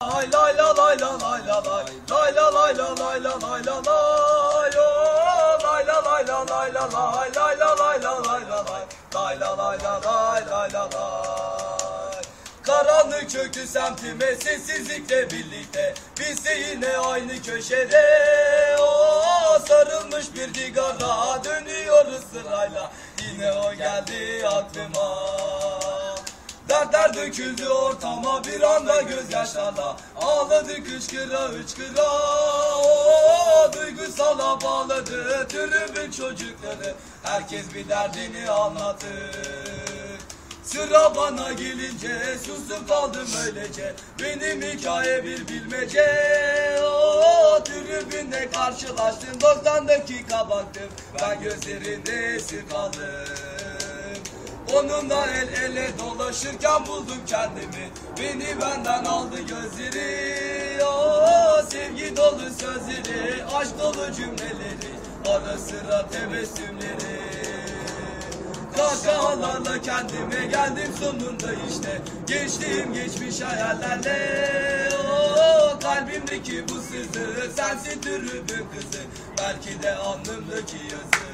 Lay lay la lay la lay la lay lay la lay la lay la lay la lay oh lay la lay la lay la lay lay la lay la lay la lay lay la lay la lay lay la lay Karanlık çöktü semtime sessizlikle birlikte Biz de yine aynı köşede oh, Sarılmış bir digara dönüyoruz sırayla Yine o geldi aklıma döküldü ortama bir anda gözyaşlarla Ağladı kışkıra hıçkıra. Oo, Duygusala bağladı tribün çocukları. Herkes bir derdini anlattı Sıra bana gelince susup kaldım öylece. Benim hikaye bir bilmece. Oo, Tribünde karşılaştım 90 dakika baktım. Ben gözlerinde esir kaldım Onunla el ele dolaşırken buldum kendimi. Beni benden aldı gözleri. Oo, Sevgi dolu sözleri Aşk dolu cümleleri. Ara sıra tebessümleri. Kahkahalarla kendime geldim sonunda işte. Geçtiğim geçmiş hayallerle. Oo, Kalbimdeki bu sızı Sensin tribün kızı. Belki de alnımdaki yazı